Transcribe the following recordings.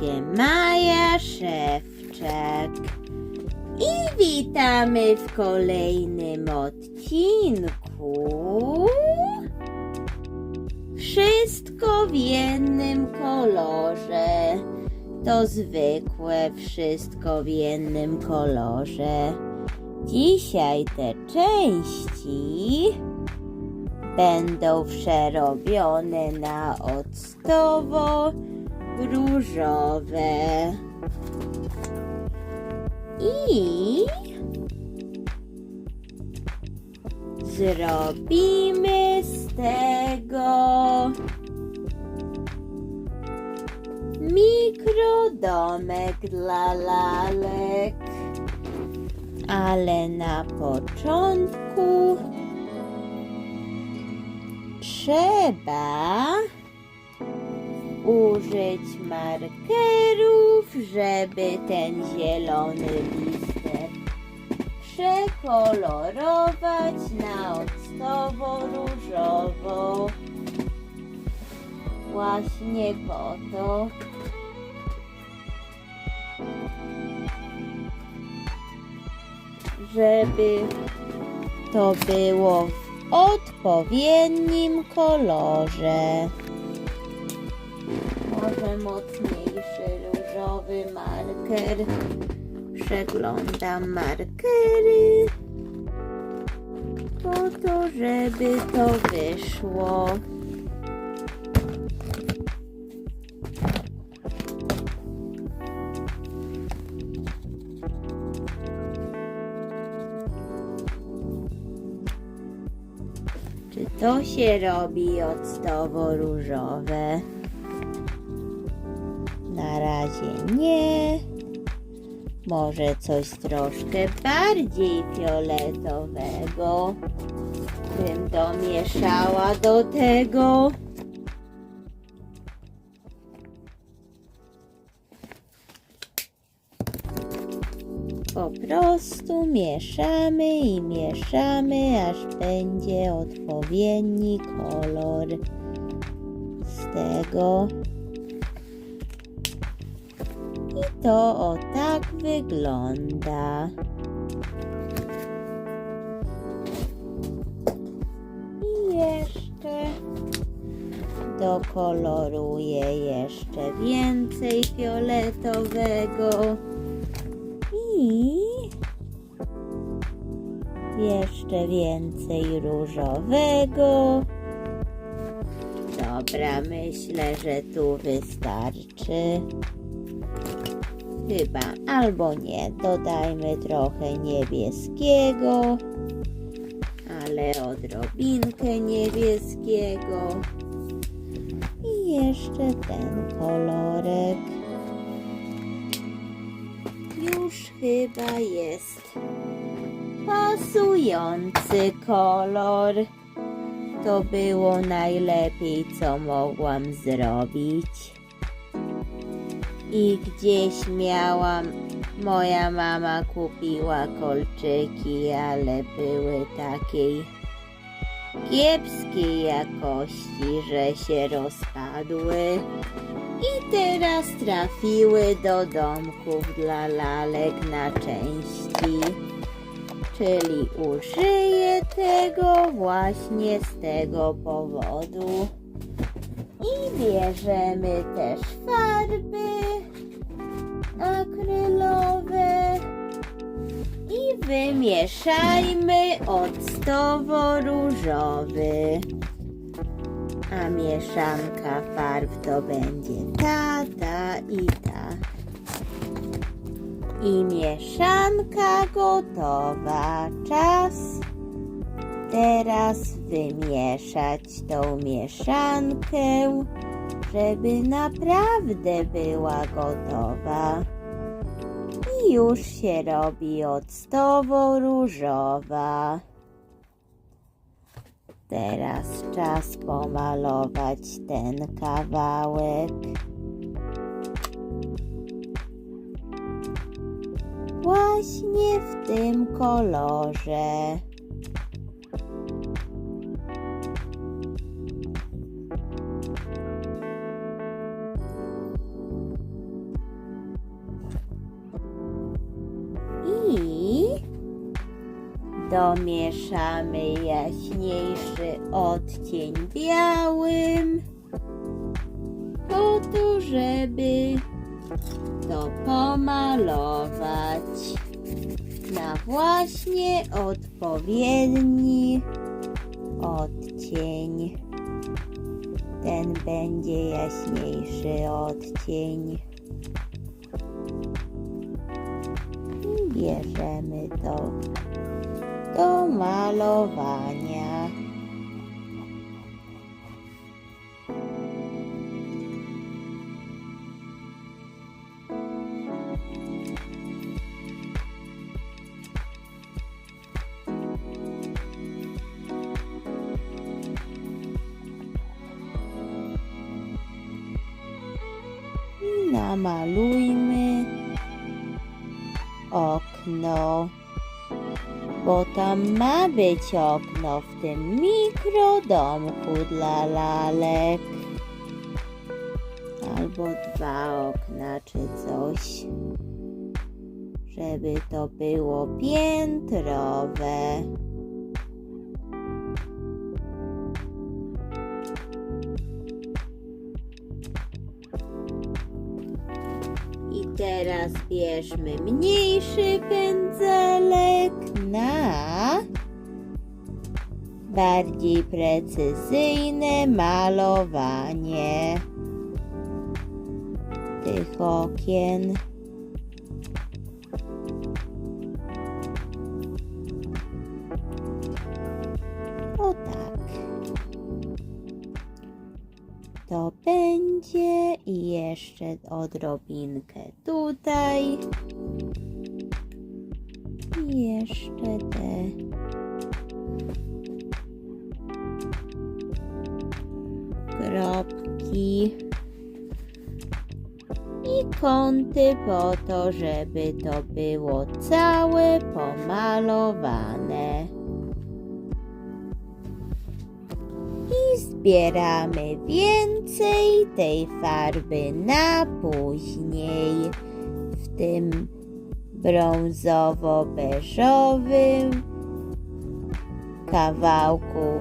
się Maja Szewczak i witamy w kolejnym odcinku. Wszystko w jednym kolorze. To zwykłe wszystko w jednym kolorze. Dzisiaj te części będą przerobione na octowo różowe. I zrobimy z tego mikrodomek dla lalek. Ale na początku trzeba użyć markerów, żeby ten zielony listek przekolorować na octowo-różowo. Właśnie po to. Żeby to było w odpowiednim kolorze. Może mocniejszy różowy marker. Przeglądam markery po to, żeby to wyszło. Czy to się robi octowo różowe? Razie nie. Może coś troszkę bardziej fioletowego. Bym domieszała do tego. Po prostu mieszamy i mieszamy, aż będzie odpowiedni kolor z tego. I to o tak wygląda. I jeszcze dokoloruję jeszcze więcej fioletowego. I jeszcze więcej różowego. Dobra, myślę, że tu wystarczy. Chyba albo nie. Dodajmy trochę niebieskiego, ale odrobinkę niebieskiego. I jeszcze ten kolorek. Już chyba jest pasujący kolor. To było najlepiej, co mogłam zrobić. I gdzieś miałam, moja mama kupiła kolczyki, ale były takiej kiepskiej jakości, że się rozpadły. I teraz trafiły do domków dla lalek na części. Czyli użyję tego właśnie z tego powodu. I bierzemy też farby akrylowe i wymieszajmy octowo różowy. A mieszanka farb to będzie ta, ta i ta. I mieszanka gotowa. Czas teraz wymieszać tą mieszankę, żeby naprawdę była gotowa. I już się robi octowo różowa. Teraz czas pomalować ten kawałek. Właśnie w tym kolorze. Domieszamy jaśniejszy odcień białym, po to, żeby to pomalować na właśnie odpowiedni odcień. Ten będzie jaśniejszy odcień. Bierzemy to do malowania. Namalujmy okno, bo tam ma być okno w tym mikrodomku dla lalek. Albo dwa okna czy coś, żeby to było piętrowe. Teraz bierzmy mniejszy pędzelek na bardziej precyzyjne malowanie tych okien. Jeszcze odrobinkę tutaj. I jeszcze te kropki i kąty po to, żeby to było całe pomalowane. Zbieramy więcej tej farby na później. W tym brązowo-beżowym kawałku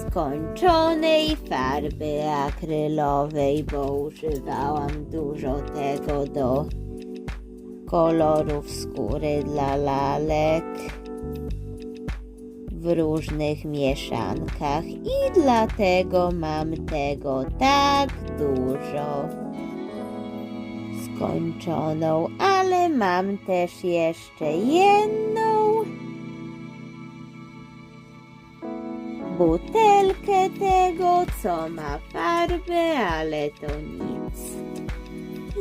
skończonej farby akrylowej, bo używałam dużo tego do kolorów skóry dla lalek w różnych mieszankach i dlatego mam tego tak dużo skończoną, ale mam też jeszcze jedną butelkę tego, co ma farbę, ale to nic.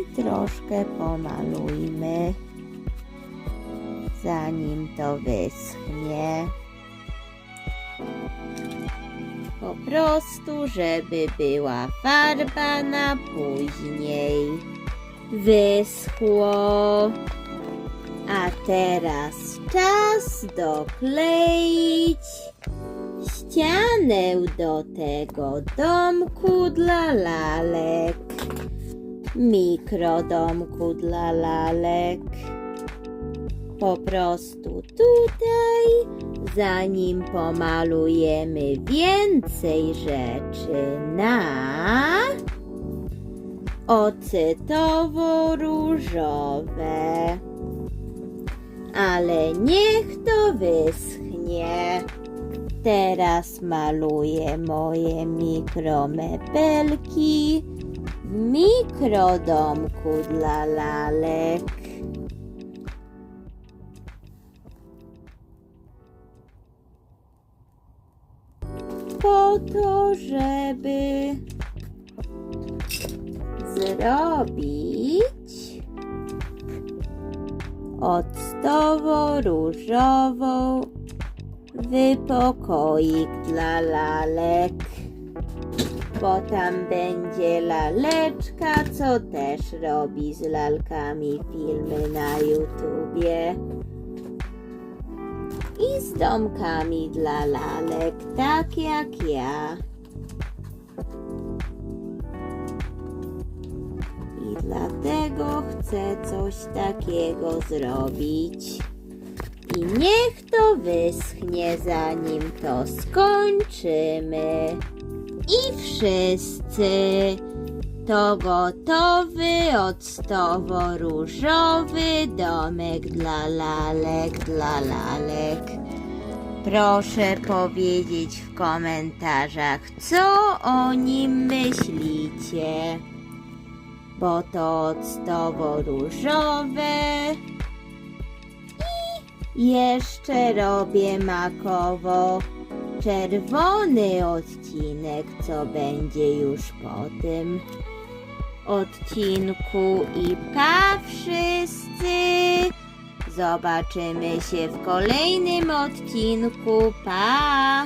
I troszkę pomalujmy, zanim to wyschnie. Po prostu, żeby była farba na później. Wyschło. A teraz czas dokleić ścianę do tego domku dla lalek. Mikrodomku dla lalek. Po prostu tutaj, zanim pomalujemy więcej rzeczy na ocetowo-różowe. Ale niech to wyschnie. Teraz maluję moje mikromebelki w mikrodomku dla lalek. Po to, żeby zrobić octowo-różową wypokoik dla lalek. Bo tam będzie laleczka, co też robi z lalkami filmy na YouTubie. I z domkami dla lalek, tak jak ja. I dlatego chcę coś takiego zrobić. i niech to wyschnie, zanim to skończymy. I wszyscy to gotowy octowo różowy domek dla lalek, dla lalek. Proszę powiedzieć w komentarzach, co o nim myślicie. Bo to octowo różowe. I jeszcze robię makowo czerwony odcinek, co będzie już po tym odcinku. I pa wszyscy! Zobaczymy się w kolejnym odcinku. Pa!